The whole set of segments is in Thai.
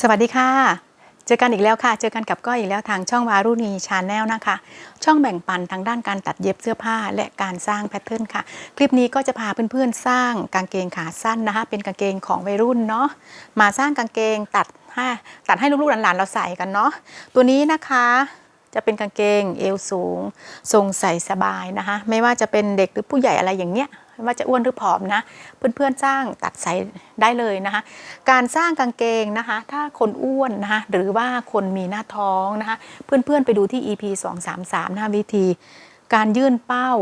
สวัสดีค่ะ เจอกันอีกแล้วค่ะ เจอกันกับก้อยอีกแล้วทางช่องวารุณีชาแนลนะคะ ช่องแบ่งปันทางด้านการตัดเย็บเสื้อผ้าและการสร้างแพทเทิร์นค่ะ คลิปนี้ก็จะพาเพื่อนๆสร้างกางเกงขาสั้นนะคะ เป็นกางเกงของวัยรุ่นเนาะ มาสร้างกางเกงตัดให้ตัดให้ลูกๆหลานๆเราใส่กันเนาะ ตัวนี้นะคะจะเป็นกางเกงเอวสูง ทรงใส่สบายนะคะ ไม่ว่าจะเป็นเด็กหรือผู้ใหญ่อะไรอย่างเนี้ย ว่าจะอ้วนหรือผอมนะ เพื่อนๆสร้างตัดใส่ได้เลยนะคะ การสร้างกางเกงนะคะ ถ้าคนอ้วนนะคะหรือว่าคนมีหน้าท้องนะคะ เพื่อนๆไปดูที่ EP 233นะคะวิธี การยื่นเป้า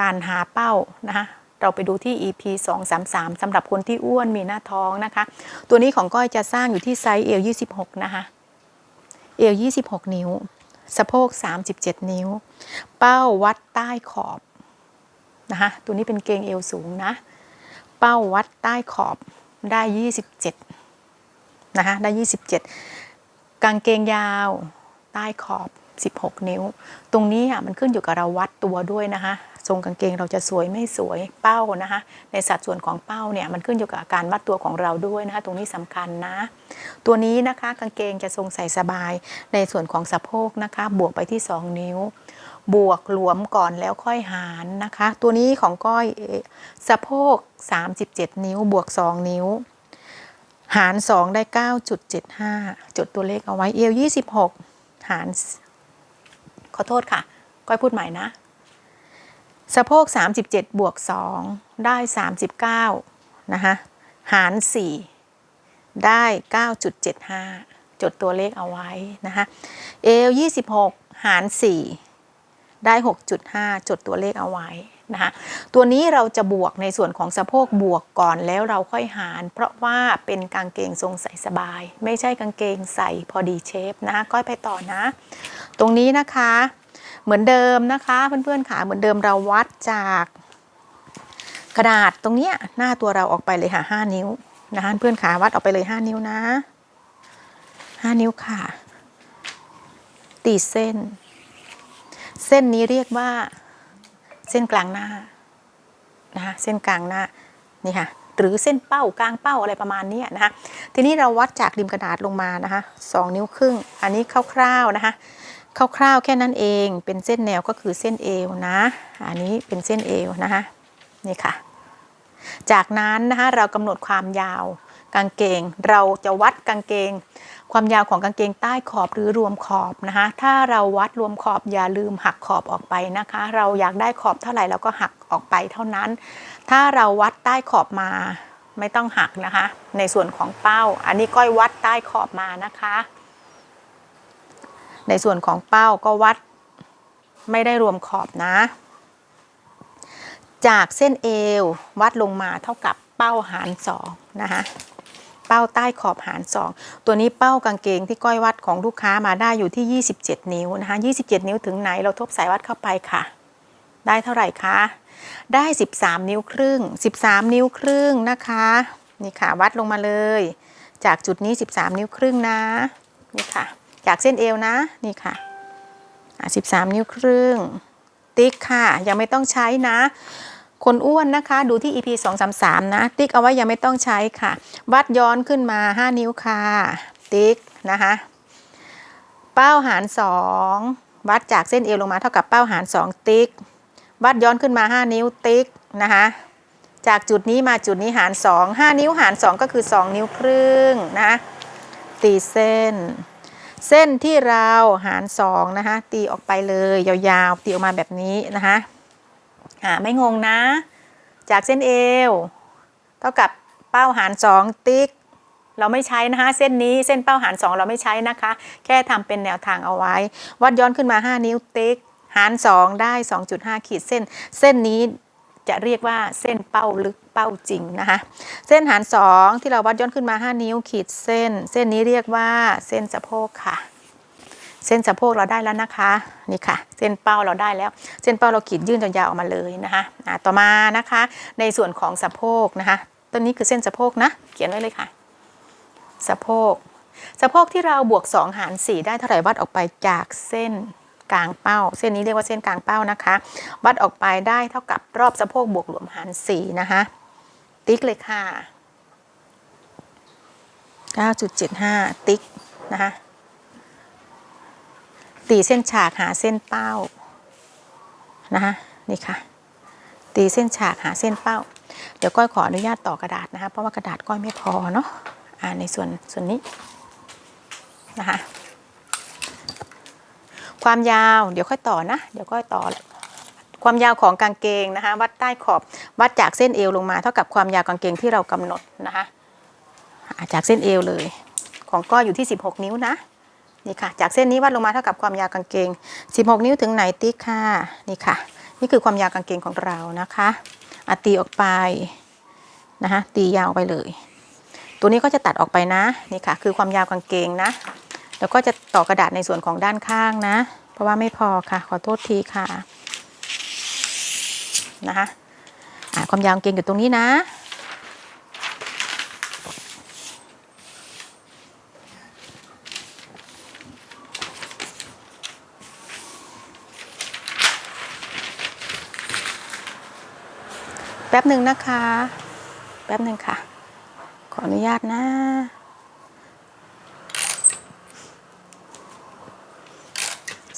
การหาเป้านะคะเราไปดูที่ EP 233สำหรับคนที่อ้วนมีหน้าท้องนะคะ ตัวนี้ของก้อยจะสร้างอยู่ที่ไซส์เอว26 นะคะ เอว26 นิ้ว สะโพก 37 นิ้ว เป้าวัดใต้ขอบ นะคะตัวนี้เป็นเกงเอวสูงนะ เป้าวัดใต้ขอบได้ 27 นะคะได้ 27 กางเกงยาวใต้ขอบ 16 นิ้ว ตรงนี้อะมันขึ้นอยู่กับเราวัดตัวด้วยนะคะทรงกางเกงเราจะสวยไม่สวยเป้านะคะในสัดส่วนของเป้าเนี่ยมันขึ้นอยู่กับการวัดตัวของเราด้วยนะคะตรงนี้สำคัญนะ ตัวนี้นะคะกางเกงจะทรงใส่สบายในส่วนของสะโพกนะคะบวกไปที่ 2 นิ้ว บวกหลวมก่อนแล้วค่อยหารนะคะ ตัวนี้ของก้อยสะโพก 37 นิ้วบวก 2 นิ้ว หาร 2 ได้ 9.75 จดตัวเลขเอาไว้เอว26 หาร ขอโทษค่ะ ก้อยพูดใหม่นะ สะโพก 37 บวก 2 ได้ 39 นะคะ หาร 4 ได้ 9.75 จดตัวเลขเอาไว้นะคะเอว26 หาร 4 ได้ 6.5 จดตัวเลขเอาไว้นะคะตัวนี้เราจะบวกในส่วนของสะโพกบวกก่อนแล้วเราค่อยหาร เพราะว่าเป็นกางเกงทรงใส่สบาย ไม่ใช่กางเกงใส่พอดีเชฟนะคะก้อยไปต่อนะ ตรงนี้นะคะเหมือนเดิมนะคะเพื่อนๆค่ะเหมือนเดิมเราวัดจากกระดาษตรงเนี้ยหน้าตัวเราออกไปเลยค่ะ5นิ้วนะคะเพื่อนขาวัดออกไปเลย 5 นิ้วนะ 5 นิ้วค่ะ ตีเส้น เส้นนี้เรียกว่า เส้นกลางหน้านะคะเส้นกลางหน้านี่ค่ะหรือเส้นเป้ากลางเป้าอะไรประมาณนี้นะคะทีนี้เราวัดจากริมกระดาษลงมานะคะสองนิ้วครึ่ง อันนี้คร่าวๆนะคะคร่าวๆแค่นั้นเองเป็นเส้นแนวก็คือเส้นเอวนะอันนี้เป็นเส้นเอวนะคะนี่ค่ะ จากนั้นนะคะเรากำหนดความยาวกางเกง เราจะวัดกางเกง ความยาวของกางเกงใต้ขอบหรือรวมขอบนะคะ ถ้าเราวัดรวมขอบอย่าลืมหักขอบออกไปนะคะ เราอยากได้ขอบเท่าไหร่เราก็หักออกไปเท่านั้น ถ้าเราวัดใต้ขอบมาไม่ต้องหักนะคะ ในส่วนของเป้า อันนี้ก้อยวัดใต้ขอบมานะคะ ในส่วนของเป้าก็วัดไม่ได้รวมขอบนะ จากเส้นเอววัดลงมาเท่ากับเป้าหารสองนะคะ เป้าใต้ขอบหารสองตัวนี้เป้ากางเกงที่ก้อยวัดของลูกค้ามาได้อยู่ที่ 27 นิ้วนะคะ27 นิ้วถึงไหนเราทบสายวัดเข้าไปค่ะ ได้เท่าไหร่คะ ได้ 13 นิ้วครึ่ง 13 นิ้วครึ่งนะคะนี่ค่ะวัดลงมาเลย จากจุดนี้ 13 นิ้วครึ่งนะนี่ค่ะ จากเส้นเอวนะนี่ค่ะอะ13 นิ้วครึ่ง ติ๊กค่ะยังไม่ต้องใช้นะ คนอ้วนนะคะดูที่ EP 233 นะ ติ๊กเอาไว้ยังไม่ต้องใช้ค่ะ วัดย้อนขึ้นมา 5 นิ้วค่ะ ติ๊กนะคะ เป้าหาร 2 วัดจากเส้นเอวลงมาเท่ากับเป้าหาร 2 ติ๊ก วัดย้อนขึ้นมา 5 นิ้วติ๊กนะคะจากจุดนี้มาจุดนี้หาร 2 5 นิ้วหาร 2 ก็คือ 2 นิ้วครึ่งนะตีเส้น เส้นที่เราหารสองนะคะตีออกไปเลยยาวๆตีออกมาแบบนี้นะคะ อ่าไม่งงนะ จากเส้นเอวเท่ากับเป้าหารสองติ๊ก เราไม่ใช้นะคะเส้นนี้เส้นเป้าหารสองเราไม่ใช้นะคะ แค่ทำเป็นแนวทางเอาไว้ วัดย้อนขึ้นมา 5 นิ้วติ๊ก หารสองได้ 2.5 ขีดเส้น เส้นนี้จะเรียกว่าเส้นเป้าลึกเป้าจริงนะคะ เส้นหารสองที่เราวัดย้อนขึ้นมา 5 นิ้วขีดเส้น เส้นนี้เรียกว่าเส้นสะโพกค่ะ เส้นสะโพกเราได้แล้วนะคะนี่ค่ะ เส้นเป้าเราได้แล้ว เส้นเป้าเราขีดยื่นจนยาวออกมาเลยนะคะต่อมานะคะ ในส่วนของสะโพกนะคะต้นนี้คือเส้นสะโพกนะ เขียนไว้เลยค่ะ สะโพกสะโพกที่เราบวก 2 หาร 4 ได้เท่าไหร่วัดออกไปจากเส้นกลางเป้า เส้นนี้เรียกว่าเส้นกลางเป้านะคะ วัดออกไปได้เท่ากับรอบสะโพกบวกหลวมหาร4นะคะ ติ๊กเลยค่ะ 9.75 ติ๊กนะคะ ตีเส้นฉากหาเส้นเป้านะคะนี่ค่ะ ตีเส้นฉากหาเส้นเป้า เดี๋ยวก้อยขออนุญาตต่อกระดาษนะคะเพราะว่ากระดาษก้อยไม่พอเนาะอ่าในส่วนส่วนนี้นะคะความยาวเดี๋ยวค่อยต่อนะ เดี๋ยวค่อยต่อ ความยาวของกางเกงนะคะ วัดใต้ขอบวัดจากเส้นเอวลงมา เท่ากับความยาวกางเกงที่เรากำหนดนะคะจากเส้นเอวเลย ของก้อยอยู่ที่ 16 นิ้วนะ นี่ค่ะ จากเส้นนี้วัดลงมาเท่ากับความยาวกางเกง 16 นิ้วถึงไหนติ๊กค่ะนี่ค่ะ นี่คือความยาวกางเกงของเรานะคะอตีออกไปนะคะตียาวไปเลย ตัวนี้ก็จะตัดออกไปนะนี่ค่ะ คือความยาวกางเกงนะแล้วก็จะต่อกระดาษในส่วนของด้านข้างนะ เพราะว่าไม่พอค่ะ ขอโทษทีค่ะนะคะความยาวกางเกงอยู่ตรงนี้นะ แป๊บหนึ่งนะคะ แป๊บหนึ่งค่ะ ขออนุญาตนะ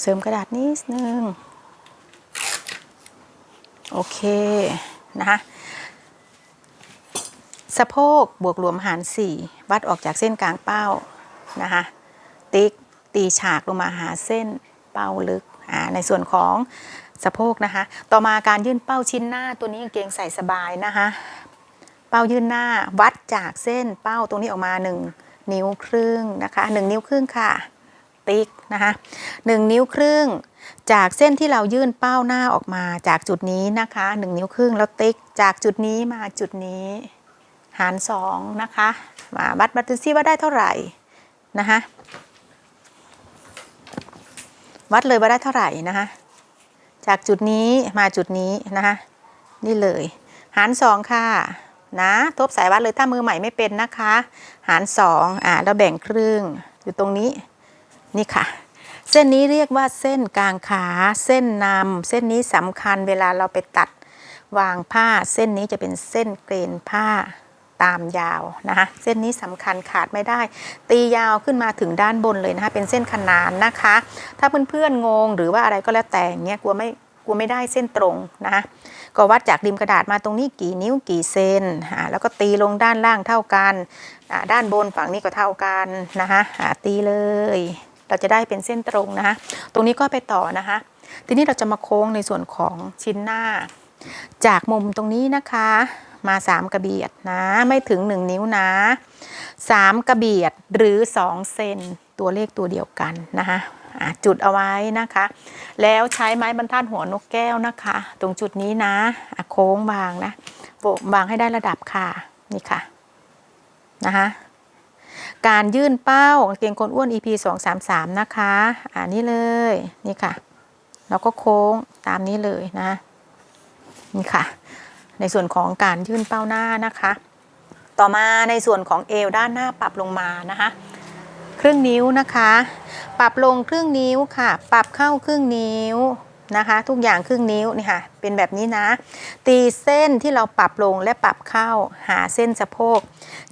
เสริมกระดาษนิดนึง โอเค นะคะสะโพกบวกรวมหาร 4 วัดออกจากเส้นกลางเป้านะคะติ๊กตีฉากลงมาหาเส้นเป้าลึกอ่าในส่วนของ สะโพกนะคะ ต่อมาการยื่นเป้าชิ้นหน้าตัวนี้กางเกงใส่สบายนะคะ เป้ายื่นหน้าวัดจากเส้นเป้าตรงนี้ออกมา 1 นิ้วครึ่งนะคะ1นิ้วครึ่งค่ะ ติ๊กนะคะ1นิ้วครึ่ง จากเส้นที่เรายื่นเป้าหน้าออกมาจากจุดนี้นะคะ 1 นิ้วครึ่งแล้วติ๊ก จากจุดนี้มาจุดนี้ หาร2นะคะมาวัดวัดดูซิว่าได้เท่าไหร่นะคะวัดเลยว่าได้เท่าไหร่นะคะ จากจุดนี้มาจุดนี้นะคะนี่เลย หาร2ค่ะนะทบสายวัดเลยถ้ามือใหม่ไม่เป็นนะคะ หาร2อ่าแล้วแบ่งครึ่งอยู่ตรงนี้นี่ค่ะ เส้นนี้เรียกว่าเส้นกลางขาเส้นนำเส้นนี้สำคัญเวลาเราไปตัดวางผ้า เส้นนี้จะเป็นเส้นเกรนผ้า ตามยาวนะคะเส้นนี้สำคัญขาดไม่ได้ ตียาวขึ้นมาถึงด้านบนเลยนะคะเป็นเส้นขนานนะคะ ถ้าเพื่อนๆงงหรือว่าอะไรก็แล้วแต่เงี้ยกลัวไม่กลัวไม่ได้เส้นตรงนะคะก็วัดจากริมกระดาษมาตรงนี้กี่นิ้วกี่เซนอ่าแล้วก็ตีลงด้านล่างเท่ากันอ่าด้านบนฝั่งนี้ก็เท่ากันนะคะตีเลย เราจะได้เป็นเส้นตรงนะคะตรงนี้ก็ไปต่อนะคะทีนี้เราจะมาโค้งในส่วนของชิ้นหน้า จากมุมตรงนี้นะคะ มา3กระเบียดนะไม่ถึง1นิ้วนะ3กระเบียดหรือ2เซนตัวเลขตัวเดียวกันนะคะจุดเอาไว้นะคะ แล้วใช้ไม้บรรทัดหัวนกแก้วนะคะ ตรงจุดนี้นะะโค้งวางนะโบกวางให้ได้ระดับค่ะนี่ค่ะนะคะการยื่นเป้ากางเกงคนอ้วน EP 2 3 3 นะคะอ่านี่เลยนี่ค่ะ แล้วก็โค้งตามนี้เลยนะนี่ค่ะ ในส่วนของการยื่นเป้าหน้านะคะ ต่อมาในส่วนของเอวด้านหน้าปรับลงมานะคะ ครึ่งนิ้วนะคะ ปรับลงครึ่งนิ้วค่ะ ปรับเข้าครึ่งนิ้วนะคะ ทุกอย่างครึ่งนิ้วนี่ค่ะเป็นแบบนี้นะ ตีเส้นที่เราปรับลงและปรับเข้าหาเส้นสะโพก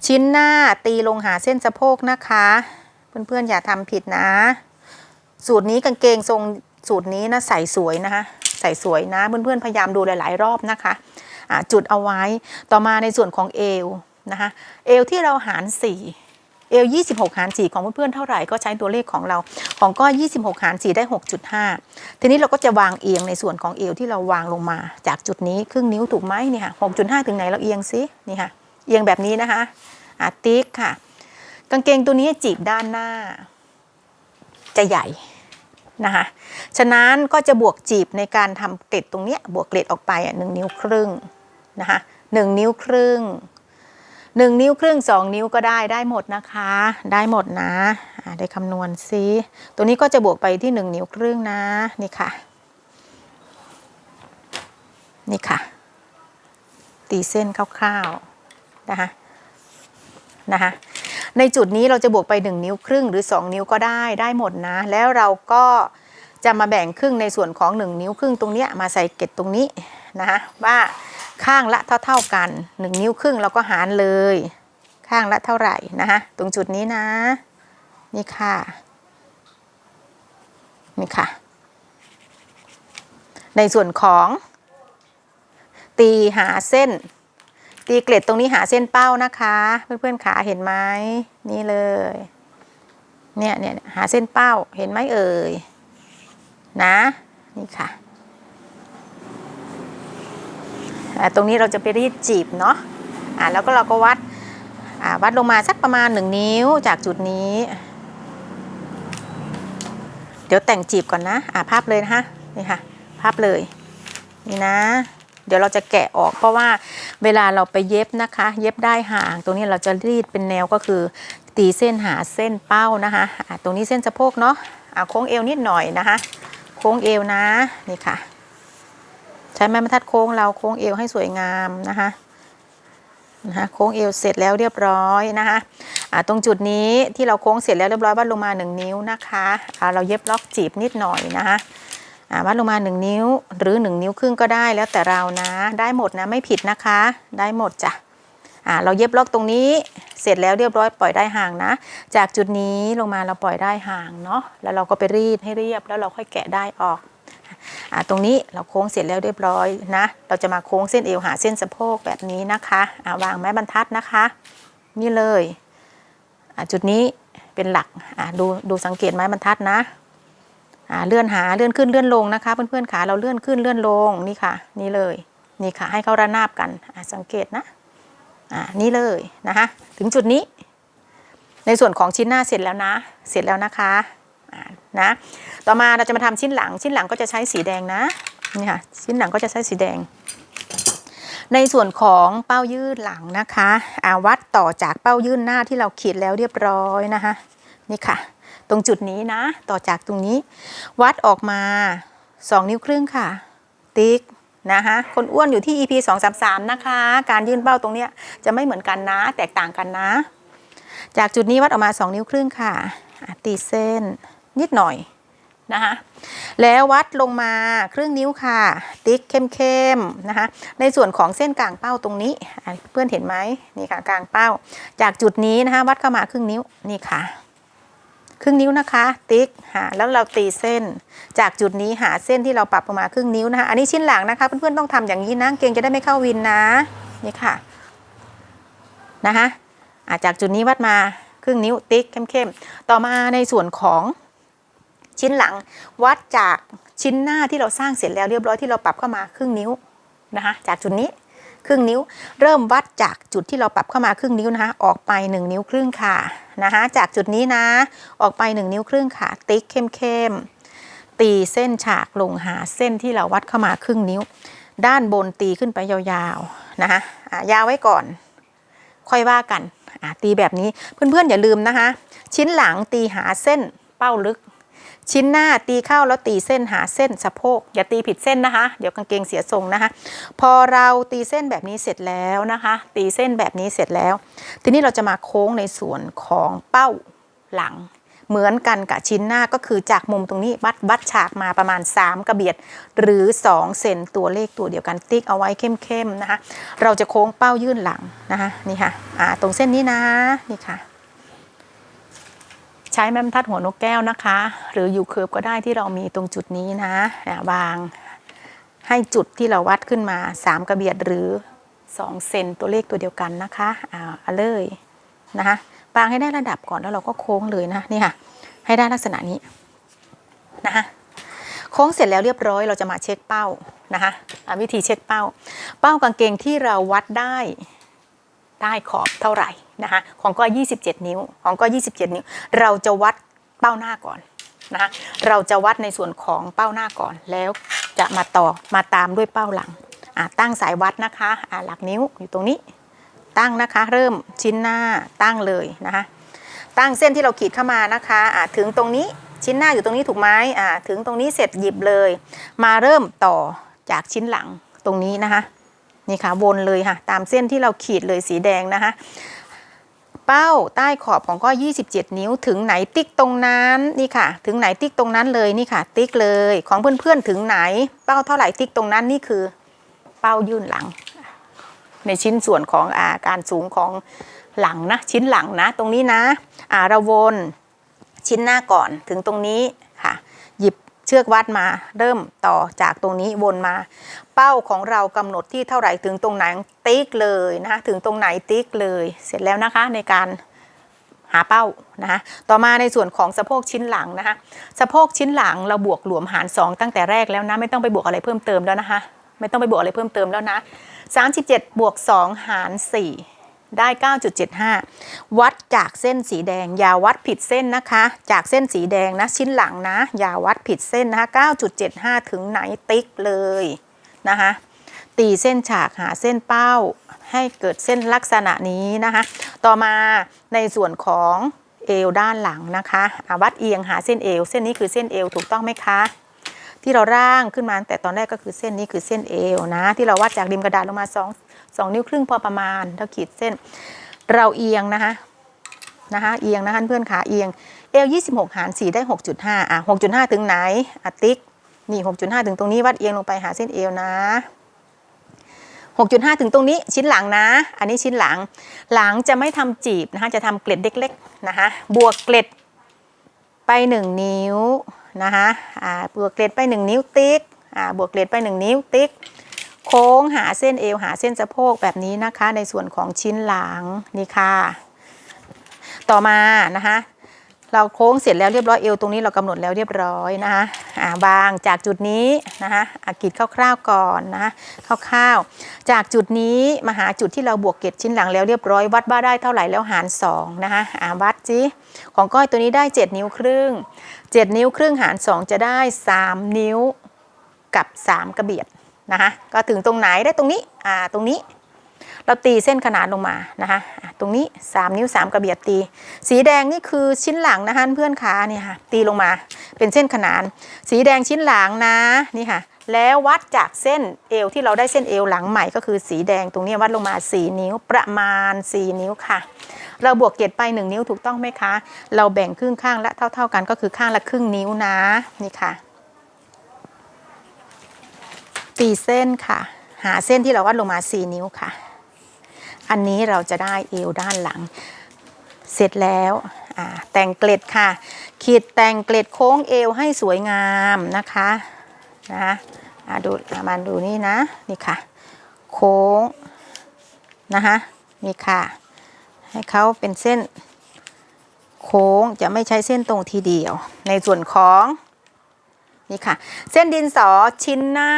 ชิ้นหน้าตีลงหาเส้นสะโพกนะคะ เพื่อนๆอย่าทำผิดนะ สูตรนี้กางเกงทรงสูตรนี้นะใส่สวยนะคะ ใส่สวยนะเพื่อนๆพยายามดูหลาย ๆ รอบนะคะอะ จุดเอาไว้ ต่อมาในส่วนของเอวนะคะเอวที่เราหาร 4เอว26 หาร 4 ของเพื่อนๆ เท่าไหร่ก็ใช้ตัวเลขของเรา ของก้อน26 หาร 4 ได้ 6.5 ทีนี้เราก็จะวางเอียงในส่วนของเอวที่เราวางลงมา จากจุดนี้ครึ่งนิ้วถูกไหมเนี่ยค่ะ6.5 ถึงไหนเราเอียงซินี่ค่ะ เอียงแบบนี้นะคะอะติ๊กค่ะ กางเกงตัวนี้จีบด้านหน้า จะใหญ่นะคะฉะนั้นก็จะบวกจีบในการทำเกล็ดตรงเนี้ยบวกเกล็ดออกไปอะหนึ่งนิ้วครึ่ง นะคะหนึ่งนิ้วครึ่งหนึ่งนิ้วครึ่งสองนิ้วก็ได้ได้หมดนะคะ ได้หมดนะได้คำนวณซิตัวนี้ก็จะบวกไปที่หนึ่งนิ้วครึ่งนะนี่ค่ะ นี่ค่ะ ตีเส้นคร่าวๆนะคะนะคะในจุดนี้เราจะบวกไป 1 นิ้วครึ่งหรือ 2 นิ้วก็ได้ได้หมดนะ แล้วเราก็จะมาแบ่งครึ่งในส่วนของ 1 นิ้วครึ่งตรงเนี้ยมาใส่เกล็ดตรงนี้นะคะว่า ข้างละเท่า ๆกัน 1 นิ้วครึ่งเราก็หารเลย ข้างละเท่าไหร่นะคะตรงจุดนี้นะ นี่ค่ะ นี่ค่ะ ในส่วนของ ตีหาเส้น ตีเกล็ดตรงนี้หาเส้นเป้านะคะ เพื่อนๆขาเห็นไหมนี่เลยเนี่ยเนี่ยหาเส้นเป้าเห็นไหมเอ่ยนะ นี่ค่ะอ่า ตรงนี้เราจะไปรีดจีบเนาะอ่าแล้วก็เราก็วัดวัดลงมาสักประมาณ 1 นิ้วจากจุดนี้ เดี๋ยวแต่งจีบก่อนนะอ่าภาพเลยนะคะนี่ค่ะภาพเลยนี่นะ เดี๋ยวเราจะแกะออกเพราะว่าเวลาเราไปเย็บนะคะ เย็บได้ห่าง ตรงนี้เราจะรีดเป็นแนวก็คือ ตีเส้นหาเส้นเป้านะคะะตรงนี้เส้นสะโพกเนาะอะโค้งเอวนิดหน่อยนะคะ โค้งเอวนะนี่ค่ะ ใช้ไม้บรรทัดโค้งเราโค้งเอวให้สวยงามนะคะนะคะโค้งเอวเสร็จแล้วเรียบร้อยนะคะอะตรงจุดนี้ที่เราโค้งเสร็จแล้วเรียบร้อยวัดลงมา 1 นิ้วนะคะอะเราเย็บล็อกจีบนิดหน่อยนะคะอะวัดลงมา 1 นิ้วหรือ 1 นิ้วครึ่งก็ได้แล้วแต่เรานะ ได้หมดนะไม่ผิดนะคะ ได้หมดจ้ะอ่าเราเย็บล็อกตรงนี้เสร็จแล้วเรียบร้อยปล่อยได้ห่างนะ จากจุดนี้ลงมาเราปล่อยได้ห่างเนาะแล้วเราก็ไปรีดให้เรียบแล้วเราค่อยแกะได้ออก ตรงนี้เราโค้งเสร็จแล้วเรียบร้อยนะ เราจะมาโค้งเส้นเอวหาเส้นสะโพกแบบนี้นะคะวางไม้บรรทัดนะคะ นี่เลยจุดนี้เป็นหลักดูดูสังเกตไม้บรรทัดนะเลื่อนหาเลื่อนขึ้นเลื่อนลงนะคะ เพื่อนๆขาเราเลื่อนขึ้นเลื่อนลงนี่ค่ะ นี่เลยนี่ค่ะ ให้เขาระนาบกันสังเกตนะนี่เลยนะคะ ถึงจุดนี้ ในส่วนของชิ้นหน้าเสร็จแล้วนะ เสร็จแล้วนะคะ นะ ต่อมาเราจะมาทำชิ้นหลัง ชิ้นหลังก็จะใช้สีแดงนะนี่ค่ะชิ้นหลังก็จะใช้สีแดง ในส่วนของเป้ายืดหลังนะคะอาวัดต่อจากเป้ายื่นหน้าที่เราขีดแล้วเรียบร้อยนะคะนี่ค่ะ ตรงจุดนี้นะ ต่อจากตรงนี้ วัดออกมา 2 นิ้วครึ่งค่ะ ติ๊กนะคะคนอ้วนอยู่ที่ EP 233 นะคะ การยื่นเป้าตรงเนี้ยจะไม่เหมือนกันนะ แตกต่างกันนะ จากจุดนี้วัดออกมา 2 นิ้วครึ่งค่ะอะตีเส้น นิดหน่อยนะคะแล้ววัดลงมาครึ่งนิ้วค่ะ ติ๊กเข้มๆนะคะในส่วนของเส้นกลางเป้าตรงนี้ เพื่อนเห็นไหมนี่ค่ะกลางเป้า จากจุดนี้นะคะวัดเข้ามาครึ่งนิ้วนี่ค่ะ ครึ่งนิ้วนะคะ ติ๊กหาแล้วเราตีเส้น จากจุดนี้หาเส้นที่เราปรับออกมาณครึ่งนิ้วนะคะอันนี้ชิ้นหลังนะคะเพื่อนๆต้องทำอย่างนี้นะเกงจะได้ไม่เข้าวินนะนี่ค่ะนะคะจากจุดนี้วัดมาครึ่งนิ้วติ๊กเข้มๆต่อมาในส่วนของ ชิ้นหลัง วัดจากชิ้นหน้าที่เราสร้างเสร็จแล้วเรียบร้อยที่เราปรับเข้ามาครึ่งนิ้วนะคะจากจุดนี้ครึ่งนิ้ว เริ่มวัดจากจุดที่เราปรับเข้ามาครึ่งนิ้วนะคะออกไป 1 นิ้วครึ่งค่ะนะคะจากจุดนี้นะออกไป 1 นิ้วครึ่งค่ะ ติ๊กเข้มๆตีเส้นฉากลงหาเส้นที่เราวัดเข้ามาครึ่งนิ้ว ด้านบนตีขึ้นไปยาวๆนะคะะยาวไว้ก่อน ค่อยว่ากันตีแบบนี้เพื่อนๆอย่าลืมนะคะ ชิ้นหลังตีหาเส้นเป้าลึก ชิ้นหน้าตีเข้าแล้วตีเส้นหาเส้นสะโพก อย่าตีผิดเส้นนะคะ เดี๋ยวกางเกงเสียทรงนะคะ พอเราตีเส้นแบบนี้เสร็จแล้วนะคะ ตีเส้นแบบนี้เสร็จแล้ว ทีนี้เราจะมาโค้งในส่วนของเป้าหลัง เหมือนกันกับชิ้นหน้าก็คือจากมุมตรงนี้วัดวัดฉากมาประมาณ 3 กระเบียด หรือ 2 เซนตัวเลขตัวเดียวกันติ๊กเอาไว้เข้มๆนะคะ เราจะโค้งเป้ายื่นหลังนะคะนี่ค่ะอ่าตรงเส้นนี้นะนี่ค่ะ ช้แม่บรรทัดหัวนกแก้วนะคะ หรือยูเคิร์ฟก็ได้ที่เรามีตรงจุดนี้นะวางให้จุดที่เราวัดขึ้นมา 3 กระเบียดหรือ 2 เซนตัวเลขตัวเดียวกันนะคะอ่าเอาเลยนะคะวางให้ได้ระดับก่อนแล้วเราก็โค้งเลยนะนี่ค่ะให้ได้ลักษณะนี้นะคะโค้งเสร็จแล้วเรียบร้อยเราจะมาเช็คเป้านะคะวิธีเช็คเป้า เป้ากางเกงที่เราวัดได้ ได้ขอบเท่าไหร่นะคะของก็ 27 นิ้ว ของก็ 27 นิ้ว เราจะวัดเป้าหน้าก่อนนะคะเราจะวัดในส่วนของเป้าหน้าก่อนแล้วจะมาต่อมาตามด้วยเป้าหลังตั้งสายวัดนะคะะหลักนิ้วอยู่ตรงนี้ ตั้งนะคะเริ่มชิ้นหน้าตั้งเลยนะคะตั้งเส้นที่เราขีดเข้ามานะคะะถึงตรงนี้ชิ้นหน้าอยู่ตรงนี้ถูกไหมถึงตรงนี้เสร็จหยิบเลย มาเริ่มต่อจากชิ้นหลังตรงนี้นะคะ นี่ค่ะวนเลยค่ะ ตามเส้นที่เราขีดเลยสีแดงนะคะเป้าใต้ขอบของก็27 นิ้วถึงไหนติ๊กตรงนั้นนี่ค่ะ ถึงไหนติ๊กตรงนั้นเลยนี่ค่ะ ติ๊กเลยของเพื่อนๆถึงไหน เป้าเท่าไหร่ติ๊กตรงนั้นนี่คือ เป้ายื่นหลัง ในชิ้นส่วนของอาการสูงของหลังนะ ชิ้นหลังนะ ตรงนี้นะ อ่าเราวนชิ้นหน้าก่อนถึงตรงนี้ เชือกวัดมา เริ่มต่อจากตรงนี้วนมา เป้าของเรากำหนดที่เท่าไหร่ถึงตรงไหนติ๊กเลยนะคะถึงตรงไหนติ๊กเลย เสร็จแล้วนะคะในการหาเป้านะคะต่อมาในส่วนของสะโพกชิ้นหลังนะคะสะโพกชิ้นหลังเราบวกหลวมหาร 2 ตั้งแต่แรกแล้วนะไม่ต้องไปบวกอะไรเพิ่มเติมแล้วนะคะไม่ต้องไปบวกอะไรเพิ่มเติมแล้วนะ37บวก2หาร4 ได้ 9.75 วัดจากเส้นสีแดง อย่าวัดผิดเส้นนะคะ จากเส้นสีแดงนะชิ้นหลังนะ อย่าวัดผิดเส้นนะคะ 9.75 ถึงไหนติ๊กเลยนะคะตีเส้นฉากหาเส้นเป้าให้เกิดเส้นลักษณะนี้นะคะ ต่อมาในส่วนของเอวด้านหลังนะคะวัดเอียงหาเส้นเอว เส้นนี้คือเส้นเอวถูกต้องไหมคะ ที่เราร่างขึ้นมาแต่ตอนแรกก็คือเส้นนี้คือเส้นเอวนะ ที่เราวัดจากริมกระดาษลงมา2 2นิ้วครึ่งพอประมาณเท่าขีดเส้น เราเอียงนะคะนะคะเอียงนะคะเพื่อนขาเอียงเอว26 หาร 4 ได้ 6.5อะ6.5 ถึงไหนอะติ๊กนี่ 6.5 ถึงตรงนี้วัดเอียงลงไปหาเส้นเอวนะ6.5 ถึงตรงนี้ชิ้นหลังนะ อันนี้ชิ้นหลัง หลังจะไม่ทำจีบนะคะ จะทำเกล็ดเล็กๆนะคะ บวกเกล็ดไป 1 นิ้ว นะคะบวกเกล็ดไป 1 นิ้วติ๊กบวกเกล็ดไป 1 นิ้วติ๊ก โค้งหาเส้นเอวหาเส้นสะโพกแบบนี้นะคะ ในส่วนของชิ้นหลังนี่ค่ะ ต่อมานะคะ เราโค้งเสร็จแล้วเรียบร้อยเอวตรงนี้เรากำหนดแล้วเรียบร้อยนะคะอ่าบางจากจุดนี้นะคะอะกรีดคร่าวๆก่อนนะคะคร่าวๆ จากจุดนี้มาหาจุดที่เราบวกเกล็ดชิ้นหลังแล้วเรียบร้อยวัดว่าได้เท่าไหร่แล้วหาร2นะคะอ่าวัดจิของก้อยตัวนี้ได้ 7 นิ้วครึ่ง 7 นิ้วครึ่งหาร 2 จะได้ 3 นิ้วกับ 3 กระเบียดนะคะก็ถึงตรงไหนได้ตรงนี้อ่าตรงนี้ เราตีเส้นขนานลงมานะคะตรงนี้ 3 นิ้ว 3 กระเบียดตี สีแดงนี่คือชิ้นหลังนะคะเพื่อนขาเนี่ยค่ะตีลงมาเป็นเส้นขนาน สีแดงชิ้นหลังนะนี่ค่ะแล้ววัดจากเส้นเอวที่เราได้เส้นเอวหลังใหม่ก็คือสีแดงตรงนี้วัดลงมา 4 นิ้วประมาณ 4 นิ้วค่ะ เราบวกเกล็ดไป 1 นิ้วถูกต้องไหมคะ เราแบ่งครึ่งข้างและเท่า ๆกันก็คือข้างละครึ่งนิ้วนะนี่ค่ะตีเส้นค่ะ หาเส้นที่เราวัดลงมา 4 นิ้วค่ะ อันนี้เราจะได้เอวด้านหลัง เสร็จแล้วแต่งเกล็ดค่ะ ขีดแต่งเกล็ดโค้งเอวให้สวยงามนะคะนะดูมาดูนี่นะนี่ค่ะ โค้งนะคะนี่ค่ะ ให้เขาเป็นเส้นโค้งจะไม่ใช้เส้นตรงทีเดียว ในส่วนของนี่ค่ะ เส้นดินสอชิ้นหน้า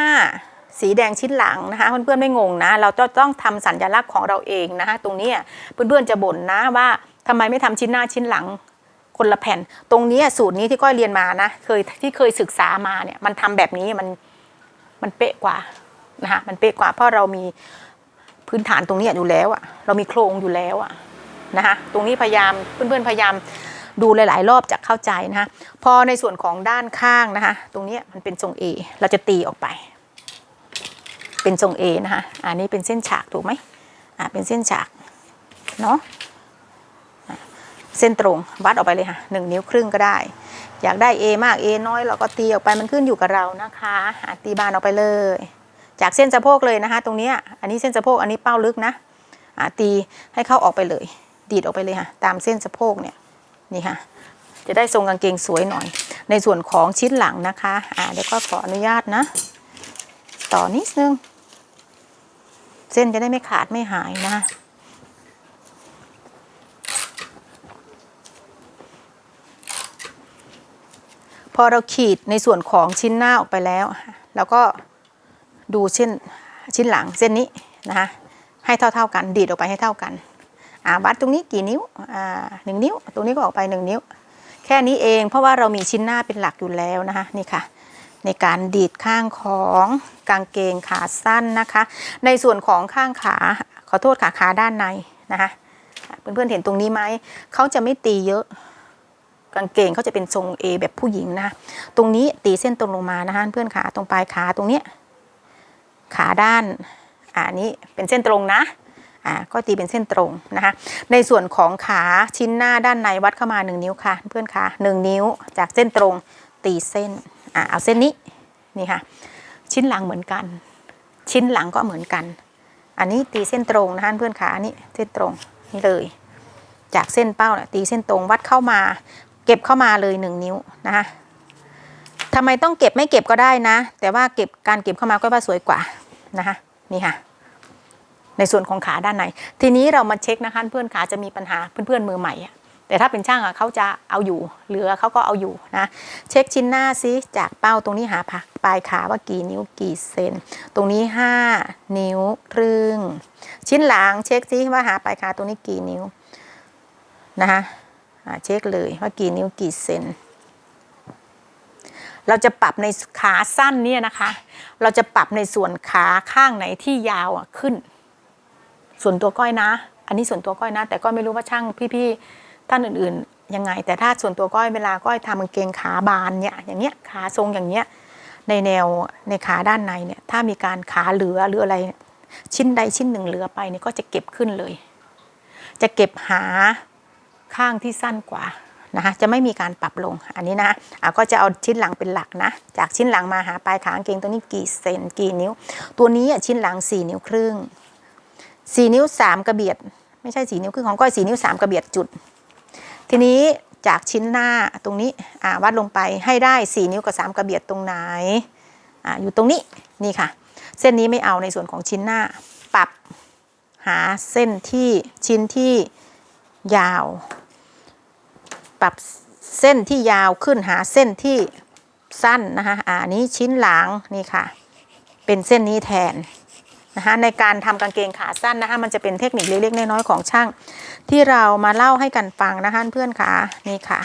สีแดงชิ้นหลังนะคะเพื่อนๆไม่งงนะ เราจะต้องทำสัญลักษณ์ของเราเองนะคะตรงนี้เพื่อนๆจะบ่นนะว่าทำไมไม่ทำชิ้นหน้าชิ้นหลังคนละแผ่น ตรงนี้สูตรนี้ที่ก้อยเรียนมานะเคยที่เคยศึกษามาเนี่ยมันทำแบบนี้มันมันเป๊ะกว่านะคะมันเป๊ะกว่าเพราะเรามีพื้นฐานตรงนี้อยู่แล้วอะเรามีโครงอยู่แล้วอะนะคะตรงนี้พยายามเพื่อนๆพยายามดูหลาย ๆ รอบจะเข้าใจนะคะพอในส่วนของด้านข้างนะคะตรงนี้มันเป็นทรง A เราจะตีออกไป เป็นทรง A นะคะอันนี้เป็นเส้นฉากถูกไหมอ่าเป็นเส้นฉากเนาะเส้นตรงวัดออกไปเลยค่ะหนึ่งนิ้วครึ่งก็ได้ อยากได้ A มาก A น้อยเราก็ตีออกไปมันขึ้นอยู่กับเรานะคะอะตีบานออกไปเลย จากเส้นสะโพกเลยนะคะ ตรงเนี้ยอันนี้เส้นสะโพกอันนี้เป้าลึกนะอะตีให้เข้าออกไปเลย ดีดออกไปเลยค่ะ ตามเส้นสะโพกเนี่ยนี่ค่ะ จะได้ทรงกางเกงสวยหน่อย ในส่วนของชิ้นหลังนะคะอ่าเดี๋ยวก็ขออนุญาตนะ ต่อนิดนึง เส้นจะได้ไม่ขาดไม่หายนะพอเราขีดในส่วนของชิ้นหน้าออกไปแล้วแล้วก็ดูเส้นชิ้นหลังเส้นนี้นะคะให้เท่า ๆกันดีดออกไปให้เท่ากันอ่าวัดตรงนี้กี่นิ้วอ่าหนึ่งนิ้ว ตรงนี้ก็ออกไปหนึ่งนิ้ว แค่นี้เองเพราะว่าเรามีชิ้นหน้าเป็นหลักอยู่แล้วนะคะนี่ค่ะ ในการดีดข้างของกางเกงขาสั้นนะคะ ในส่วนของข้างขาขอโทษขาขาด้านในนะคะเพื่อนๆเห็นตรงนี้ไหมเขาจะไม่ตีเยอะกางเกงเขาจะเป็นทรง A แบบผู้หญิงนะ ตรงนี้ตีเส้นตรงลงมานะคะเพื่อนขาตรงปลายขาตรงเนี้ยขาด้านอ่านี้เป็นเส้นตรงนะอ่าก็ตีเป็นเส้นตรงนะคะในส่วนของขาชิ้นหน้าด้านในวัดเข้ามา 1 นิ้วค่ะ เพื่อนคะหนึ่งนิ้วจากเส้นตรงตีเส้น อ่าเอาเส้นนี้นี่ค่ะ ชิ้นหลังเหมือนกัน ชิ้นหลังก็เหมือนกัน อันนี้ตีเส้นตรงนะคะเพื่อนขาอันนี้เส้นตรงนี่เลย จากเส้นเป้าเนี่ยตีเส้นตรงวัดเข้ามา เก็บเข้ามาเลยหนึ่งนิ้วนะคะทำไมต้องเก็บไม่เก็บก็ได้นะ แต่ว่าเก็บการเก็บเข้ามาก็ว่าสวยกว่านะคะนี่ค่ะในส่วนของขาด้านใน ทีนี้เรามาเช็คนะคะเพื่อนขาจะมีปัญหาเพื่อนๆมือใหม่อะ แต่ถ้าเป็นช่างอะเขาจะเอาอยู่ เหลือเขาก็เอาอยู่นะเช็คชิ้นหน้าซิจากเป้าตรงนี้หาปลายขาว่ากี่นิ้วกี่เซนตรงนี้ 5 นิ้วครึ่ง ชิ้นหลังเช็คซิว่าหาปลายขาตรงนี้กี่นิ้วนะคะเช็คเลยว่ากี่นิ้วกี่เซนเราจะปรับในขาสั้นเนี่ยนะคะ เราจะปรับในส่วนขาข้างไหนที่ยาวอะขึ้น ส่วนตัวก้อยนะ อันนี้ส่วนตัวก้อยนะ แต่ก็ไม่รู้ว่าช่างพี่ๆ ท่านอื่นๆยังไง แต่ถ้าส่วนตัวก้อยเวลาก้อยทำกางเกงขาบานเนี่ยอย่างเงี้ยขาทรงอย่างเงี้ยในแนวในขาด้านในเนี่ยถ้ามีการขาเหลือหรืออะไรชิ้นใดชิ้นหนึ่งเหลือไปเนี่ยก็จะเก็บขึ้นเลย จะเก็บหาข้างที่สั้นกว่านะคะจะไม่มีการปรับลงอันนี้นะอะก็จะเอาชิ้นหลังเป็นหลักนะ จากชิ้นหลังมาหาปลายขากางเกงตัวนี้กี่เซนกี่นิ้ว ตัวนี้อะชิ้นหลัง 4 นิ้วครึ่งสี่นิ้วสามกระเบียด ไม่ใช่สี่นิ้วครึ่งของก้อยสี่นิ้วสามกระเบียดจุด ทีนี้จากชิ้นหน้าตรงนี้วัดลงไปให้ได้สี่นิ้วกับสามกระเบียดตรงไหนออยู่ตรงนี้นี่ค่ะ เส้นนี้ไม่เอาในส่วนของชิ้นหน้า ปรับหาเส้นที่ชิ้นที่ยาว ปรับเส้นที่ยาวขึ้นหาเส้นที่สั้นนะคะอันนี้ชิ้นหลังนี่ค่ะ เป็นเส้นนี้แทน นะคะในการทำกางเกงขาสั้นนะคะมันจะเป็นเทคนิคเล็กๆน้อยๆของช่าง ที่เรามาเล่าให้กันฟังนะคะเพื่อนคะนี่ค่ะ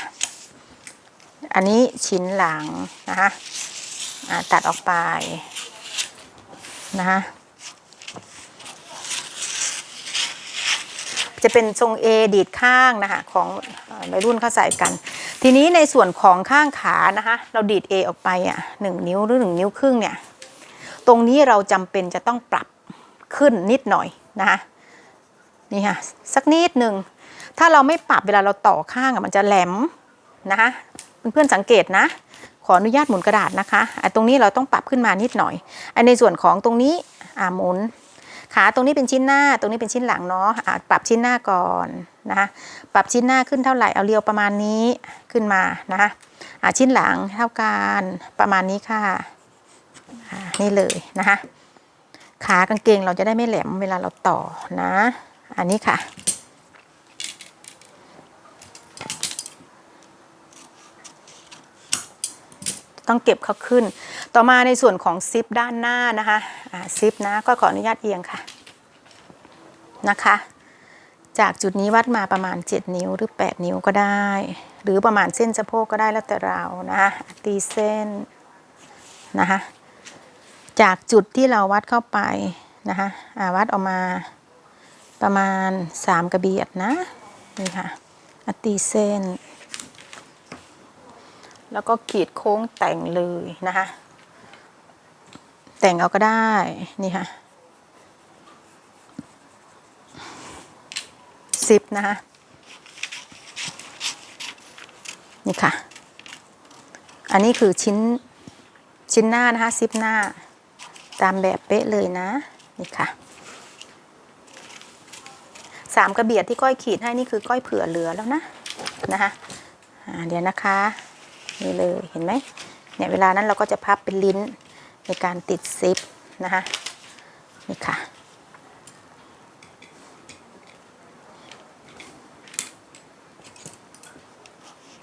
อันนี้ชิ้นหลังนะคะตัดออกไปนะคะจะเป็นทรง A ดีดข้างนะคะของวัยรุ่นเขาใส่กัน ทีนี้ในส่วนของข้างขานะคะเราดีด A ออกไปอะหนึ่งนิ้วหรือหนึ่งนิ้วครึ่งเนี่ยตรงนี้เราจำเป็นจะต้องปรับ ขึ้นนิดหน่อยนะคะนี่ค่ะสักนิดหนึ่งถ้าเราไม่ปรับเวลาเราต่อข้างอะมันจะแหลมนะคะเพื่อนๆสังเกตนะ ขออนุญาตหมุนกระดาษนะคะไอ้ตรงนี้เราต้องปรับขึ้นมานิดหน่อยไอ้ในส่วนของตรงนี้อ่าหมุนขาตรงนี้เป็นชิ้นหน้า ตรงนี้เป็นชิ้นหลังเนาะะปรับชิ้นหน้าก่อนนะคะปรับชิ้นหน้าขึ้นเท่าไหร่เอาเรียวประมาณนี้ขึ้นมานะคะชิ้นหลังเท่ากันประมาณนี้ค่ะนี่เลยนะคะ ขากางเกงเราจะได้ไม่แหลมเวลาเราต่อนะ อันนี้ค่ะ ต้องเก็บเขาขึ้น ต่อมาในส่วนของซิปด้านหน้านะคะซิปนะก็ขออนุญาตเอียงค่ะนะคะ จากจุดนี้วัดมาประมาณ 7 นิ้วหรือ 8 นิ้วก็ได้ หรือประมาณเส้นสะโพกก็ได้แล้วแต่เรานะคะตีเส้นนะคะ จากจุดที่เราวัดเข้าไปนะคะวัดออกมาประมาณ 3 กระเบียดนะ นี่ค่ะอตีเส้น แล้วก็ขีดโค้งแต่งเลยนะคะ แต่งเอาก็ได้ นี่ค่ะสิบนะคะ นี่ค่ะ อันนี้คือชิ้นชิ้นหน้านะคะซิปหน้า ตามแบบเป๊ะเลยนะ นี่ค่ะสามกระเบียดที่ก้อยขีดให้นี่คือก้อยเผื่อเหลือแล้วนะนะคะเดี๋ยวนะคะนี่เลยเห็นไหมเนี่ยเวลานั้นเราก็จะพับเป็นลิ้นในการติดซิปนะคะนี่ค่ะ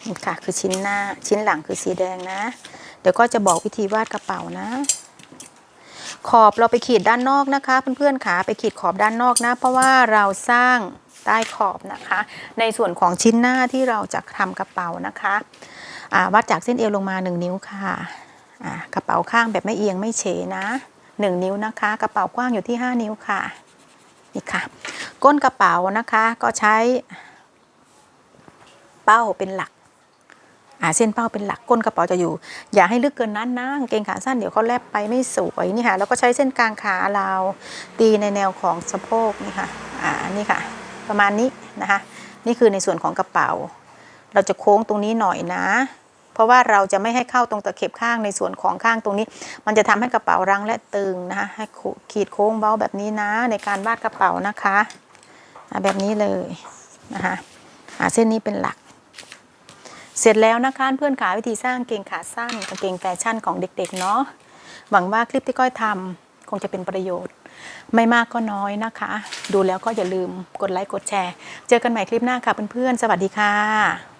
นี่ค่ะคือชิ้นหน้าชิ้นหลังคือสีแดงนะ เดี๋ยวก็จะบอกวิธีวาดกระเป๋านะ ขอบเราไปขีดด้านนอกนะคะ เพื่อนๆขาไปขีดขอบด้านนอกนะ เพราะว่าเราสร้างใต้ขอบนะคะ ในส่วนของชิ้นหน้าที่เราจะทำกระเป๋านะคะวัดจากเส้นเอวลงมา 1 นิ้วค่ะกระเป๋าข้างแบบไม่เอียงไม่เฉนะ 1 นิ้วนะคะ กระเป๋ากว้างอยู่ที่ 5 นิ้วค่ะนี่ค่ะ ก้นกระเป๋านะคะก็ใช้เป้าเป็นหลักาเส้นเป้าเป็นหลักก้นกระเป๋าจะอยู่ อย่าให้ลึกเกินนั้นนะกางเกงขาสั้นเดี๋ยวเขาแลบไปไม่สวยนี่ค่ะแล้วก็ใช้เส้นกลางขาเราตีในแนวของสะโพกนี่ค่ะอ่านี่ค่ะ ประมาณนี้นะคะ นี่คือในส่วนของกระเป๋า เราจะโค้งตรงนี้หน่อยนะเพราะว่าเราจะไม่ให้เข้าตรงตะเข็บข้างในส่วนของข้างตรงนี้ มันจะทำให้กระเป๋ารั้งและตึงนะคะให้ขีดโค้งเบ้าแบบนี้นะ ในการวาดกระเป๋านะคะแบบนี้เลยนะคะหาเส้นนี้เป็นหลัก เสร็จแล้วนะคะเพื่อนขาวิธีสร้างเกงขาสั้นกางเกงแฟชั่นของเด็กๆเนาะหวังว่าคลิปที่ก้อยทำคงจะเป็นประโยชน์ ไม่มากก็น้อยนะคะ ดูแล้วก็อย่าลืมกดไลค์กดแชร์ เจอกันใหม่คลิปหน้าค่ะเพื่อนๆสวัสดีค่ะ